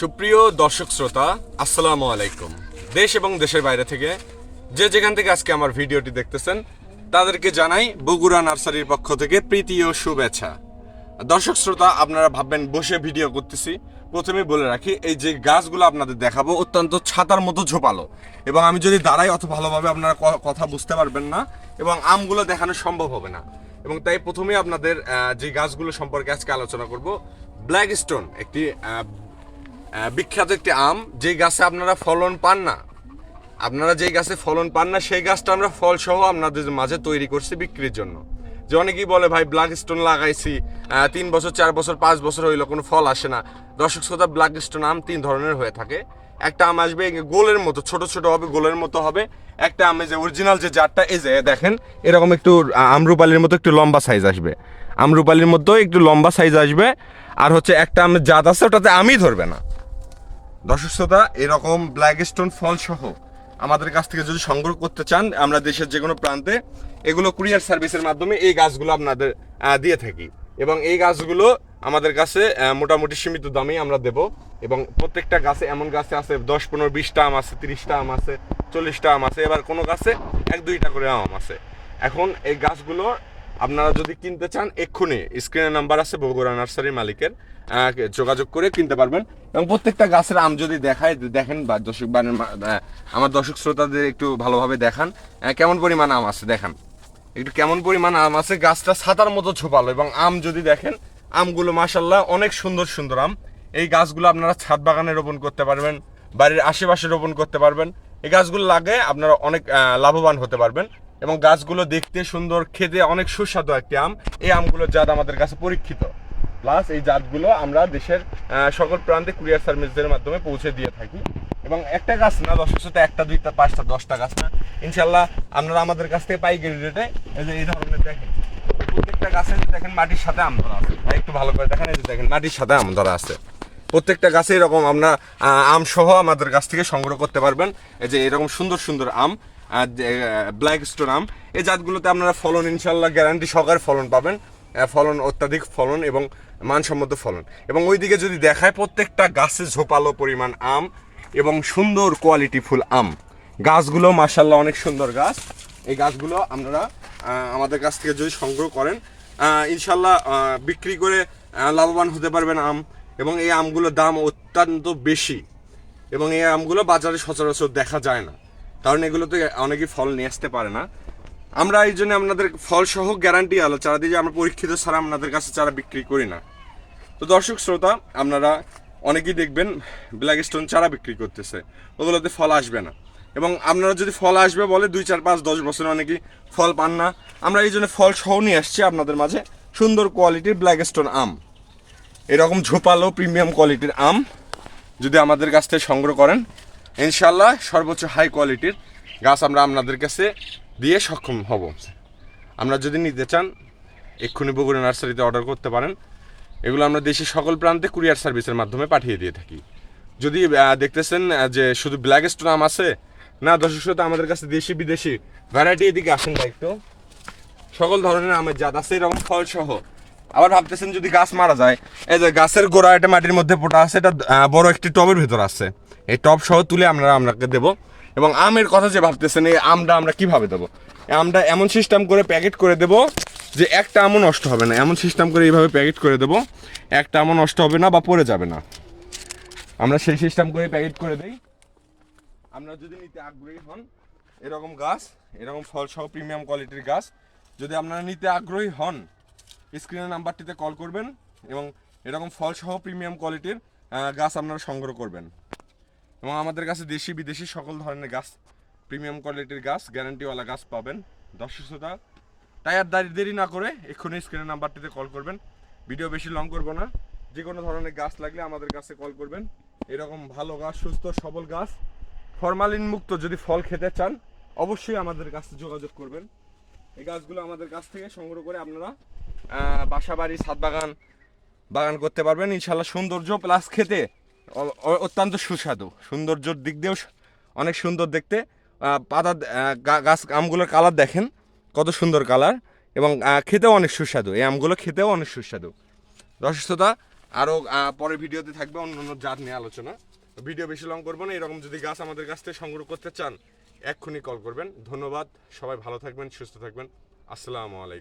সুপ্রিয় দর্শক শ্রোতা, আসসালামু আলাইকুম। দেশ এবং দেশের বাইরে থেকে যে যেখান থেকে আজকে আমার ভিডিওটি দেখতেছেন, তাদেরকে জানাই বগুড়া নার্সারির পক্ষ থেকে প্রীতি ও শুভেচ্ছা। দর্শক শ্রোতা, আপনারা ভাববেন, বসে ভিডিও করতেছি। প্রথমে বলে রাখি, এই যে গাছগুলো আপনাদের দেখাবো অত্যন্ত ছাতার মতো ঝোপালো। এবং আমি যদি দাঁড়াই অত ভালোভাবে, আপনারা কথা বুঝতে পারবেন না। এবং আমগুলো দেখানো সম্ভব হবে না। এবং তাই প্রথমে আপনাদের যে গাছগুলো সম্পর্কে আজকে আলোচনা করব ব্ল্যাক স্টোন একটি বিখ্যাত একটি আম, যে গাছে আপনারা ফলন পান না, আপনারা যেই গাছে ফলন পান না, সেই গাছটা আমরা ফল সহ আপনাদের মাঝে তৈরি করছি বিক্রির জন্য। যে অনেকেই বলে, ভাই ব্ল্যাক স্টোন লাগাইছি তিন বছর, চার বছর, পাঁচ বছর হইল, কোনো ফল আসে না। দর্শক শ্রোতা ব্ল্যাক স্টোন আম তিন ধরনের হয়ে থাকে। একটা আম আসবে গোলের মতো, ছোট ছোট হবে, গোলের মতো হবে। একটা আমে যে অরিজিনাল যে জাতটা এই যে দেখেন, এরকম একটু আমরুপালির মতো একটু লম্বা সাইজ আসবে। আমরুপালির মতো একটু লম্বা সাইজ আসবে, আর হচ্ছে একটা আমের জাত আছে, ওটাতে আমি ধরবে না। দর্শক শ্রোতা, এরকম ব্ল্যাক স্টোন ফল সহ আমাদের কাছ থেকে যদি সংগ্রহ করতে চান, আমরা দেশের যে কোনো প্রান্তে, এগুলো কুরিয়ার সার্ভিসের মাধ্যমে এই গাছগুলো আপনাদের দিয়ে থাকি। এবং এই গাছগুলো আমাদের কাছে মোটামুটি সীমিত দামেই আমরা দেব। এবং প্রত্যেকটা গাছে এমন গাছে আছে, দশ, পনেরো বিশটা আম আছে তিরিশটা আম আছে চল্লিশটা আম আছে, এবার কোনো গাছে এক, দুইটা করে আম আছে। এখন এই গাছগুলো আপনারা যদি কিনতে চান, এক্ষুনি স্ক্রিনের নাম্বার আছে, বগুড়া নার্সারির মালিকের যোগাযোগ করে কিনতে পারবেন। এবং প্রত্যেকটা গাছের আম যদি দেখায়, দেখেন বা দর্শক আমার দর্শক শ্রোতাদের একটু ভালোভাবে দেখান। কেমন পরিমাণ আম আছে দেখান। একটু কেমন পরিমাণ আম আছে, গাছটা ছাতার মতো ছোপালো এবং আম যদি দেখেন, আমগুলো মাসাল্লাহ অনেক সুন্দর সুন্দর আম। এই গাছগুলো আপনারা ছাদ বাগানে রোপণ করতে পারবেন, বাড়ির আশেপাশে রোপণ করতে পারবেন। এই গাছগুলো লাগে আপনারা অনেক লাভবান হতে পারবেন। এবং গাছগুলো দেখতে সুন্দর খেতে অনেক সুস্বাদু একটি আম। এই আমগুলোর জাত আমাদের কাছে পরীক্ষিত। প্লাস এই জাতগুলো আমরা দেশের সকল প্রান্তে কুরিয়ার সার্ভিসদের মাধ্যমে পৌঁছে দিয়ে থাকি। এবং একটা গাছ না দশ সাথে একটা দুইটা পাঁচটা দশটা গাছ না। ইনশাল্লাহ আপনারা আমাদের কাছ থেকে পাইকারি রেটে এই যে এই ধরনের দেখেন। প্রত্যেকটা গাছে দেখেন মাটির সাথে আম ধরা আছে। একটু ভালো করে দেখেন এই যে দেখেন মাটির সাথে আম ধরা আছে। প্রত্যেকটা গাছে এরকম আহ, আম সহ আমাদের গাছ থেকে সংগ্রহ করতে পারবেন। এই যে এরকম সুন্দর সুন্দর আম। ব্ল্যাক স্টোন আম। এই জাতগুলোতে আপনারা ফলন ইনশাল্লাহ গ্যারান্টি সহকারে ফলন পাবেন। ফলন, অত্যাধিক ফলন এবং মানসম্মত ফলন। এবং ওইদিকে যদি দেখায় প্রত্যেকটা গাছে ঝোপালো পরিমাণ আম এবং সুন্দর কোয়ালিটি ফুল আম। গাছগুলো মার্শাল্লাহ অনেক সুন্দর গাছ। এই গাছগুলো আপনারা আমাদের কাছ থেকে যদি সংগ্রহ করেন ইনশাল্লাহ বিক্রি করে লাভবান হতে পারবেন আম। এবং এই আমগুলোর দাম অত্যন্ত বেশি। এবং এই আমগুলো বাজারে সচরাচর দেখা যায় না। কারণ এগুলোতে অনেকেই ফল নিয়ে আসতে পারে না। আমরা এই জন্য আপনাদের ফল সহ গ্যারান্টি আলো, চারা দিয়ে আমরা পরীক্ষিত ছাড়া আপনাদের কাছে চারা বিক্রি করি না। তো দর্শক, শ্রোতা, আপনারা অনেকেই দেখবেন ব্ল্যাক স্টোন চারা বিক্রি করতেছে। ওগুলোতে ফল আসবে না। এবং আপনারা যদি ফল আসবে বলে দুই, চার, পাঁচ, দশ বছরে অনেকেই ফল পান না। আমরা এই জন্য ফল সহ নিয়ে আসছি আপনাদের মাঝে সুন্দর কোয়ালিটির ব্ল্যাক স্টোন আম। এরকম ঝোপালো প্রিমিয়াম কোয়ালিটির আম যদি আমাদের কাছ থেকে সংগ্রহ করেন ইনশাল্লাহ সর্বোচ্চ হাই কোয়ালিটির গাছ আমরা আপনাদের কাছে দিয়ে সক্ষম হব। আমরা যদি নিতে চান, এক্ষুনি বগুড়া নার্সারিতে অর্ডার করতে পারেন। এগুলো আমরা দেশের সকল প্রান্তে কুরিয়ার সার্ভিসের মাধ্যমে পাঠিয়ে দিয়ে থাকি। যদি দেখতেছেন যে শুধু ব্ল্যাক স্টোন আম আছে, না, দর্শক শ্রোতা, আমাদের কাছে দেশি, বিদেশি ভ্যারাইটি এদিকে আসেন একটু। সকল ধরনের আমের জাত আছে, এরকম ফল সহ আবার ভাবতেছেন যদি গাছ মারা যায়, এই যে গাছের গোড়া এটা মাটির মধ্যে পোটা আছে, এটা বড় একটি টবের ভিতর আছে। এই টব সহ তুলে আমরা আপনাকে দেব। এবং আমের কথা যে ভাবতেছেন, এই আমটা আমরা কীভাবে দেবো? আমটা এমন সিস্টেম করে প্যাকেট করে দেব যে একটা আমও নষ্ট হবে না। এমন সিস্টেম করে এইভাবে প্যাকেট করে দেব, একটা আমও নষ্ট হবে না বা পড়ে যাবে না। আমরা সেই সিস্টেম করে প্যাকেট করে দেই। আপনারা যদি নিতে আগ্রহী হন, এরকম গাছ, এরকম ফল সহ প্রিমিয়াম কোয়ালিটির গাছ, যদি আপনারা নিতে আগ্রহী হন স্ক্রিনের নাম্বারটিতে কল করবেন এবং এরকম ফলসহ প্রিমিয়াম কোয়ালিটির গাছ আপনারা সংগ্রহ করবেন। এবং আমাদের কাছে দেশি বিদেশি সকল ধরনের গাছ, প্রিমিয়াম কোয়ালিটির গাছ, গ্যারান্টিওয়ালা গাছ পাবেন। দর্শক শ্রোতা, তাই আর দাঁড়িয়ে দেরি না করে এক্ষুনি স্ক্রিনের নাম্বারটিতে কল করবেন। ভিডিও বেশি লং করব না। যে কোনো ধরনের গাছ লাগলে আমাদের কাছে কল করবেন। এরকম ভালো গাছ, সুস্থ, সবল গাছ, ফরমালিন মুক্ত যদি ফল খেতে চান, অবশ্যই আমাদের কাছে যোগাযোগ করবেন। এই গাছগুলো আমাদের কাছ থেকে সংগ্রহ করে আপনারা আহ, বাসা বাড়ি ছাদ বাগান বাগান করতে পারবেন। ইনশাল্লাহ সৌন্দর্য প্লাস খেতে অত্যন্ত সুস্বাদু। সৌন্দর্যর দিক দিয়েও অনেক সুন্দর দেখতে। পাতা গাছ আমগুলোর কালার দেখেন কত সুন্দর কালার এবং খেতেও অনেক সুস্বাদু। এই আমগুলো খেতেও অনেক সুস্বাদু। শ্রোতা আরও পরের ভিডিওতে থাকবে অন্য অন্য জাত নিয়ে আলোচনা। ভিডিও বেশি লং করব না। এরকম যদি গাছ আমাদের কাছ থেকে সংগ্রহ করতে চান এক্ষুনি কল করবেন। ধন্যবাদ। সবাই ভালো থাকবেন সুস্থ থাকবেন। আসসালামু আলাইকুম।